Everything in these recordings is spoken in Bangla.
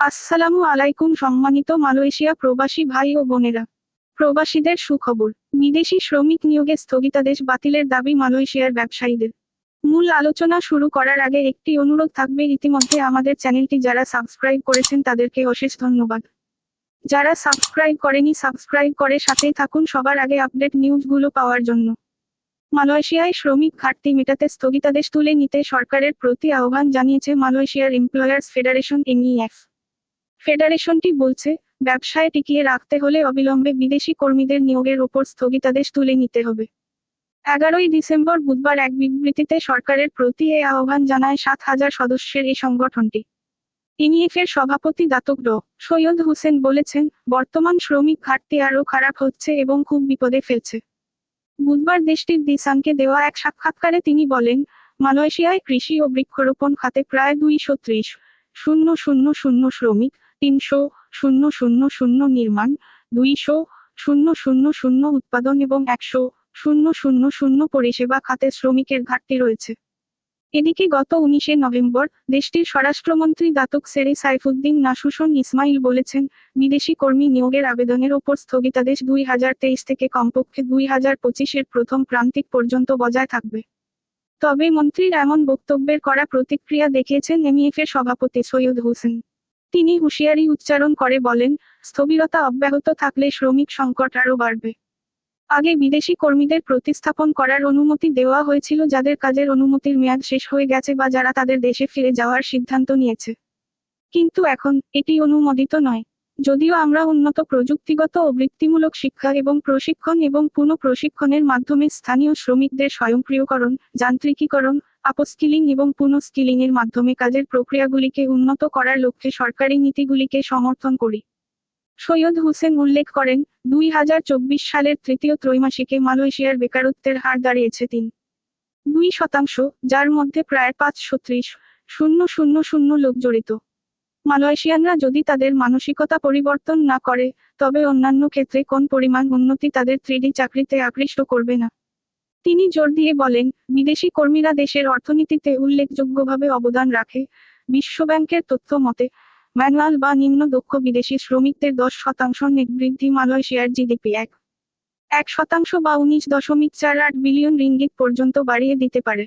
আসসালামু আলাইকুম সম্মানিত মালয়েশিয়া প্রবাসী ভাই ও বোনেরা। প্রবাসীদের সুখবর, বিদেশি শ্রমিক নিয়োগে স্থগিতাদেশ বাতিলের দাবি মালয়েশিয়ার ব্যবসায়ীদের। মূল আলোচনা শুরু করার আগে একটি অনুরোধ থাকবে, ইতিমধ্যে আমাদের চ্যানেলটি যারা সাবস্ক্রাইব করেছেন তাদেরকে অশেষ ধন্যবাদ। যারা সাবস্ক্রাইব করেনি, সাবস্ক্রাইব করে সাথেই থাকুন সবার আগে আপডেট নিউজগুলো পাওয়ার জন্য। মালয়েশিয়ায় শ্রমিক ঘাটতি মেটাতে স্থগিতাদেশ তুলে নিতে সরকারের প্রতি আহ্বান জানিয়েছে মালয়েশিয়ার এমপ্লয়ার্স ফেডারেশন এমইএফ। ফেডারেশনটি বলছে, ব্যবসায় টিকিয়ে রাখতে হলে অবিলম্বে বিদেশি কর্মীদের নিয়োগের ওপর স্থগিতাদেশ তুলে নিতে হবে। এগারোই ডিসেম্বর বুধবার এক বিবৃতিতে সরকারের প্রতি এ আহ্বান জানায় সাত হাজার সদস্যের এই সংগঠনটি। ইনিএফের সভাপতি দাতক ড সৈয়দ হোসেন বলেছেন, বর্তমান শ্রমিক ঘাটতি আরও খারাপ হচ্ছে এবং খুব বিপদে ফেলছে। বুধবার দেশটির দিসাংকে দেওয়া এক সাক্ষাৎকারে তিনি বলেন, মালয়েশিয়ায় কৃষি ও বৃক্ষরোপণ খাতে প্রায় দুইশো ত্রিশ শূন্য শূন্য শূন্য শ্রমিক তিনশো শূন্য শূন্য শূন্য নির্মাণ, দুইশো শূন্য শূন্য শূন্য উৎপাদন এবং একশো শূন্য শূন্য শূন্য পরিষেবা খাতে শ্রমিকের ঘাটতি রয়েছে। এদিকে গত উনিশে নভেম্বর দেশটির স্বরাষ্ট্রমন্ত্রী দাতক সেরে সাইফুদ্দিন নাসুসন ইসমাইল বলেছেন, বিদেশি কর্মী নিয়োগের আবেদনের ওপর স্থগিতাদেশ দুই হাজার তেইশ থেকে কমপক্ষে দুই হাজার পঁচিশের প্রথম প্রান্তিক পর্যন্ত বজায় থাকবে। তবে মন্ত্রীর এমন বক্তব্যের করা প্রতিক্রিয়া দেখিয়েছেন এমইএফের সভাপতি সৈয়দ হোসেন। তিনি হুঁশিয়ারি উচ্চারণ করে বলেন, স্থবিরতা অব্যাহত থাকলে শ্রমিক সংকট আরও বাড়বে। আগে বিদেশি কর্মীদের প্রতিস্থাপন করার অনুমতি দেওয়া হয়েছিল যাদের কাজের অনুমতির মেয়াদ শেষ হয়ে গেছে বা যারা তাদের দেশে ফিরে যাওয়ার সিদ্ধান্ত নিয়েছে। কিন্তু এখন এটি অনুমোদিত নয়। যদিও আমরা উন্নত প্রযুক্তিগত ও বৃত্তিমূলক শিক্ষা এবং প্রশিক্ষণ এবং পুনঃ প্রশিক্ষণের মাধ্যমে স্থানীয় শ্রমিকদের স্বয়ংক্রিয়করণ, যান্ত্রিকীকরণ আপস্কিলিং এবং পুনঃস্কিলিং এর মাধ্যমে কাজের প্রক্রিয়াগুলিকে উন্নত করার লক্ষ্যে সরকারি নীতিগুলিকে সমর্থন করি। সৈয়দ হোসেন উল্লেখ করেন, দুই হাজার চব্বিশ সালের তৃতীয় ত্রৈমাসিকে মালয়েশিয়ার বেকারত্বের হার দাঁড়িয়েছে তিন দুই শতাংশ, যার মধ্যে প্রায় পাঁচশো ত্রিশ শূন্য শূন্য শূন্য লোক জড়িত। মালয়েশিয়ানরা যদি তাদের মানসিকতা পরিবর্তন না করে, তবে অন্যান্য ক্ষেত্রে কোন পরিমাণ উন্নতি তাদের থ্রিডি চাকরিতে আকৃষ্ট করবে না। তিনি জোর দিয়ে বলেন, বিদেশি কর্মীরা দেশের অর্থনীতিতে উল্লেখযোগ্যভাবে অবদান রাখে। বিশ্বব্যাংকের তথ্য মতে, ম্যানুয়াল বা নিম্ন দক্ষ বিদেশি শ্রমিকদের দশ শতাংশ নেট বৃদ্ধি মালয়েশিয়ার জিডিপি এক। এক শতাংশ বা উনিশ দশমিক চার আট বিলিয়ন রিঙ্গিত পর্যন্ত বাড়িয়ে দিতে পারে।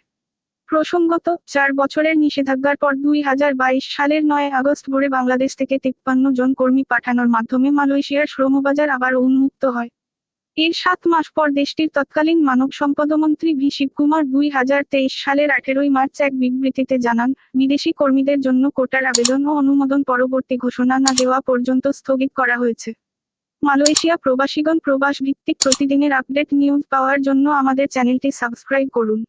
প্রসঙ্গত, চার বছরের নিষেধাজ্ঞার পর দুই হাজার বাইশ সালের নয় আগস্ট ভোরে বাংলাদেশ থেকে তিপ্পান্ন জন কর্মী পাঠানোর মাধ্যমে মালয়েশিয়ার শ্রমবাজার আবার উন্মুক্ত হয়। এর সাত মাস পর দেশটির তৎকালীন মানব সম্পদমন্ত্রী ভি. শিবকুমার দুই হাজার তেইশ সালের আঠেরোই মার্চ এক বিবৃতিতে জানান, বিদেশি কর্মীদের জন্য কোটার আবেদন ও অনুমোদন পরবর্তী ঘোষণা না দেওয়া পর্যন্ত স্থগিত করা হয়েছে। মালয়েশিয়া প্রবাসীগণ প্রবাস ভিত্তিক প্রতিদিনের আপডেট নিউজ পাওয়ার জন্য আমাদের চ্যানেলটি সাবস্ক্রাইব করুন।